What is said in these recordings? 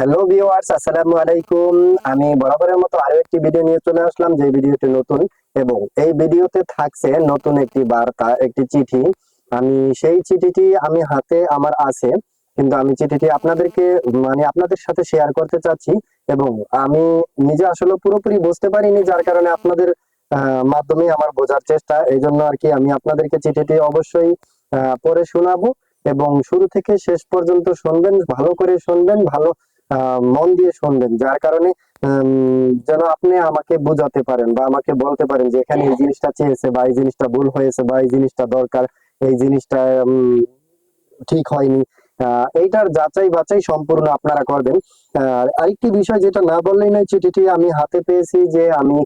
Hello viewers আসসালামু আলাইকুম। আমি বরাবরের মতো আরও একটি ভিডিও নিয়ে চলে আসলাম, যে ভিডিওটি নতুন এবং এই ভিডিওতে থাকছে নতুন একটি বার্তা, একটি চিঠি। আমি সেই চিঠিটি আমি হাতে আমার আছে, কিন্তু আমি চিঠিটি আপনাদেরকে মানে আপনাদের সাথে শেয়ার করতে চাচ্ছি এবং আমি নিজে আসলে পুরোপুরি বুঝতে পারিনি, যার কারণে আপনাদের মাধ্যমে আমার বোঝার চেষ্টা। এই জন্য আর কি আমি আপনাদেরকে চিঠিটি অবশ্যই পড়ে শোনাবো এবং শুরু থেকে শেষ পর্যন্ত শুনবেন, ভালো করে শুনবেন, ভালো মন দিয়ে শুনবেন। যার কারণে যেন আপনি আমাকে বোঝাতে পারেন বা আমাকে বলতে পারেন যে এখানে এই জিনিসটা চেয়েছে বা এই জিনিসটা ভুল হয়েছে বা এই জিনিসটা দরকার এই জিনিসটা ঠিক হয়নি। এইটার যাচাই বাছাই সম্পূর্ণ আপনারা করবেন। আহ, আরেকটি বিষয় যেটা না বললেই নয় চিঠিটি আমি হাতে পেয়েছি যে আমি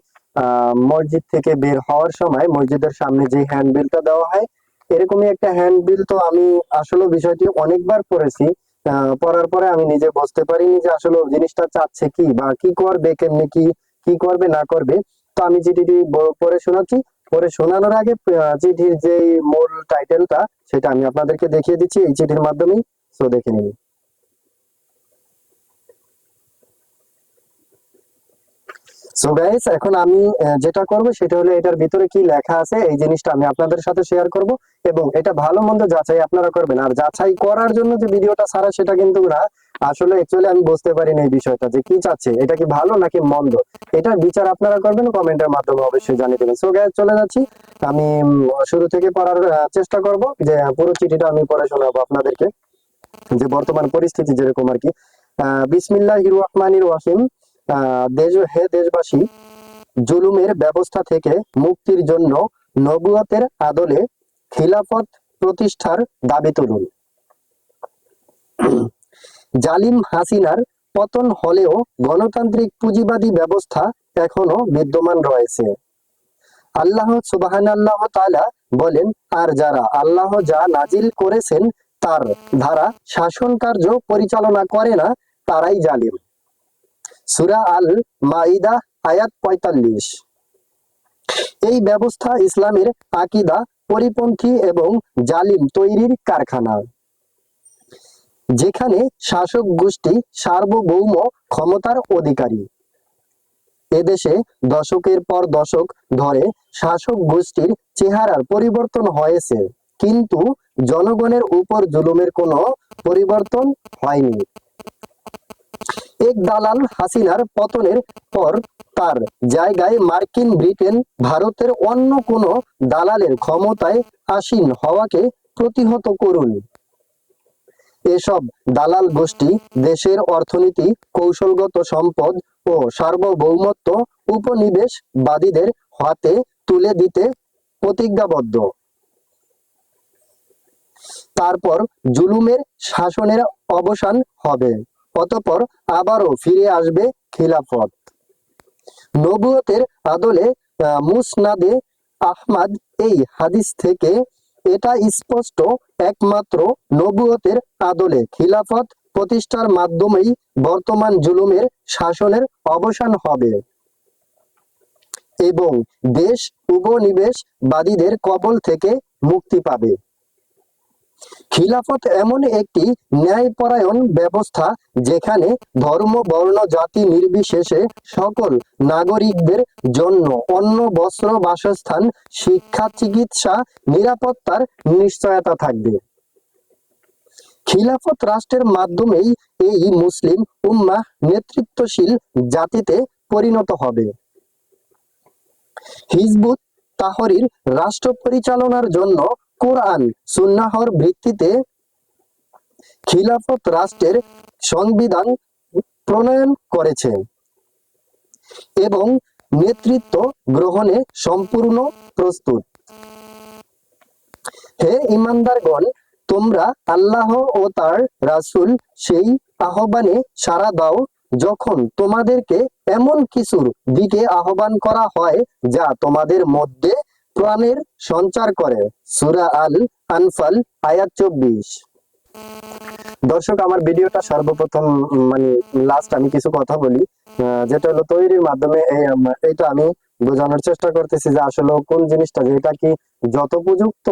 মসজিদ থেকে বের হওয়ার সময় মসজিদের সামনে যে হ্যান্ডবিলটা দেওয়া হয় এরকমই একটা হ্যান্ডবিল তো আমি আসলে বিষয়টি অনেকবার পড়েছি। পড়ার পরে আমি নিজে বুঝতে পারিনি যে আসলে জিনিসটা চাচ্ছে কি বা কি করবে, কেমনি কি কি করবে, না করবে। তো আমি চিঠিটি পরে শোনাচ্ছি। পরে শোনানোর আগে চিঠির যে মূল টাইটেলটা সেটা আমি আপনাদেরকে দেখিয়ে দিচ্ছি। এই চিঠির মাধ্যমেই সো দেখে নিন। সো গাইস এখন আমি যেটা করব সেটা হলো এটার ভিতরে কি লেখা আছে, এই জিনিসটা আমি আপনাদের সাথে শেয়ার করব এবং এটা ভালো মন্দ যাচাই আপনারা করবেন। আর যাচাই করার জন্য যে ভিডিওটা ছাড়া সেটা কিন্তু না, আসলে অ্যাকচুয়ালি আমি বুঝতে পারিনি এই বিষয়টা যে কি চাচ্ছে, এটা কি ভালো নাকি মন্দ? এটার বিচার আপনারা করবেন, কমেন্টের মাধ্যমে অবশ্যই জানিয়ে দেবেন। সো গাইস চলে যাচ্ছি। আমি শুরু থেকে পড়ার চেষ্টা করব যে পুরো চিঠিটা আমি পড়ে শোনাবো আপনাদেরকে। যে বর্তমান পরিস্থিতি যেরকম আর কি। আহ, বিসমিল্লাহির রহমানির রহিম। দেশ হে দেশবাসী, জুলুমের ব্যবস্থা থেকে মুক্তির জন্য নবুয়তের আদলে খিলাফত প্রতিষ্ঠার দাবি তুলুন। জালিম হাসিনার পতন হলেও গণতান্ত্রিক পুঁজিবাদী ব্যবস্থা এখনও বিদ্যমান রয়েছে। আল্লাহ সুবাহান আল্লাহ তাআলা বলেন, আর যারা আল্লাহ যা নাজিল করেছেন তার ধারা শাসন কার্য পরিচালনা করে না, তারাই জালিম। সুরা আল মাইদা আয়াত পঁয়তাল্লিশ। এই ব্যবস্থা ইসলামের আকিদা, পরিপন্থী এবং জালিম তৈরির কারখানা। যেখানে শাসক গোষ্ঠী সার্বভৌম ক্ষমতার অধিকারী। এদেশে দশকের পর দশক ধরে শাসক গোষ্ঠীর চেহারার পরিবর্তন হয়েছে, কিন্তু জনগণের উপর জুলুমের কোনো পরিবর্তন হয়নি। এক দালাল হাসিনার পতনের পর তার জায়গায় মার্কিন ব্রিটেন ভারতের অন্য কোনো দালালের ক্ষমতায় আসীন হওয়াকে প্রতিহত করুন। এসব দালাল গোষ্ঠী দেশের অর্থনীতি, কৌশলগত সম্পদ ও সার্বভৌমত্ব উপনিবেশবাদীদের হাতে তুলে দিতে প্রতিজ্ঞাবদ্ধ। তারপর জুলুমের শাসনের অবসান হবে। অতঃপর আবারও ফিরে আসবে খিলাফত। নবুয়তের আদলে মুসনাদে আহমাদ এই হাদিস থেকে এটা স্পষ্ট, একমাত্র নবুয়তের আদলে খিলাফত প্রতিষ্ঠার মাধ্যমেই বর্তমান জুলুমের শাসনের অবসান হবে। এবং দেশ, উপনিবেশবাদীদের কবল থেকে মুক্তি পাবে। খিলাফত এমন একটি ন্যায়পরায়ণ ব্যবস্থা যেখানে ধর্ম, বর্ণ, জাতি নির্বিশেষে সকল নাগরিকদের জন্য অন্ন, বস্ত্র, বাসস্থান, শিক্ষা, চিকিৎসা, নিরাপত্তার নিশ্চয়তা থাকবে। খিলাফত রাষ্ট্রের মাধ্যমেই এই মুসলিম উম্মাহ নেতৃত্বশীল জাতিতে পরিণত হবে। হিজবুত তাহরির রাষ্ট্র পরিচালনার জন্য কোরআন সুন্নাহর ভিত্তিতে খিলাফত রাষ্ট্রের সংবিধান প্রণয়ন করেছে এবং নেতৃত্ব গ্রহণে সম্পূর্ণ প্রস্তুত। হে ইমানদারগণ, তোমরা আল্লাহ ও তার রাসূল সেই আহ্বানে সাড়া দাও যখন তোমাদেরকে এমন কিছুর দিকে আহ্বান করা হয় যা তোমাদের মধ্যে প্রাণের সঞ্চার করে সূরা আল আনফাল আয়াত চব্বিশ। দর্শক আমার ভিডিওটা সর্বপ্রথম মানে লাস্ট আমি কিছু কথা বলি যেটা হলো তৈরির মাধ্যমে এই, এইটা আমি বোঝানোর চেষ্টা করতেছি যে আসলে কোন জিনিসটা যেটা কি যত উপযুক্ত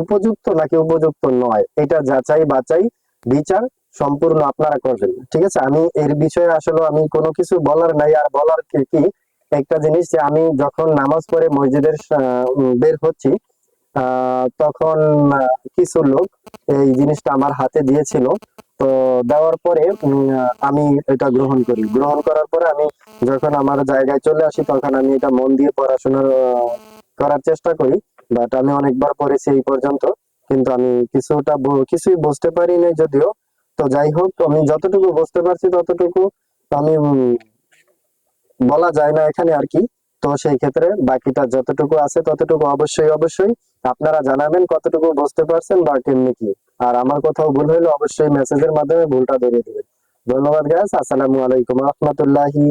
উপযুক্ত নাকি উপযুক্ত নয় এটা যাচাই বাছাই বিচার সম্পূর্ণ আপনারা করবেন। ঠিক আছে? আমি এর বিষয়ে আসলে আমি কোনো কিছু বলার নাই আর বলার কি একটা জিনিস যে আমি যখন নামাজ পড়ে মসজিদের বের হচ্ছি তখন কিছু লোক এই জিনিসটা আমার হাতে দিয়েছিল। তো দেওয়ার পরে আমি এটা গ্রহণ করি। গ্রহণ করার পরে আমি যখন আমার জায়গায় চলে আসি, তখন আমি এটা মন দিয়ে পড়াশোনা করার চেষ্টা করি। বাট আমি অনেকবার পড়েছি এই পর্যন্ত, কিন্তু আমি কিছুটা কিছুই বুঝতে পারি নাই যদিও। তো যাই হোক, আমি যতটুকু বুঝতে পারছি ততটুকু, আমি বলা যায় না এখানে আর কি। তো সেই ক্ষেত্রে বাকিটা যতটুকু আছে ততটুকু অবশ্যই অবশ্যই আপনারা জানাবেন কতটুকু বুঝতে পারছেন বা কেমনি কি। আর আমার কোথাও ভুল হইলে অবশ্যই মেসেজের মাধ্যমে ভুলটা ধরিয়ে দেবেন। ধন্যবাদ গাছ আসসালামু আলাইকুম রহমতুল্লাহি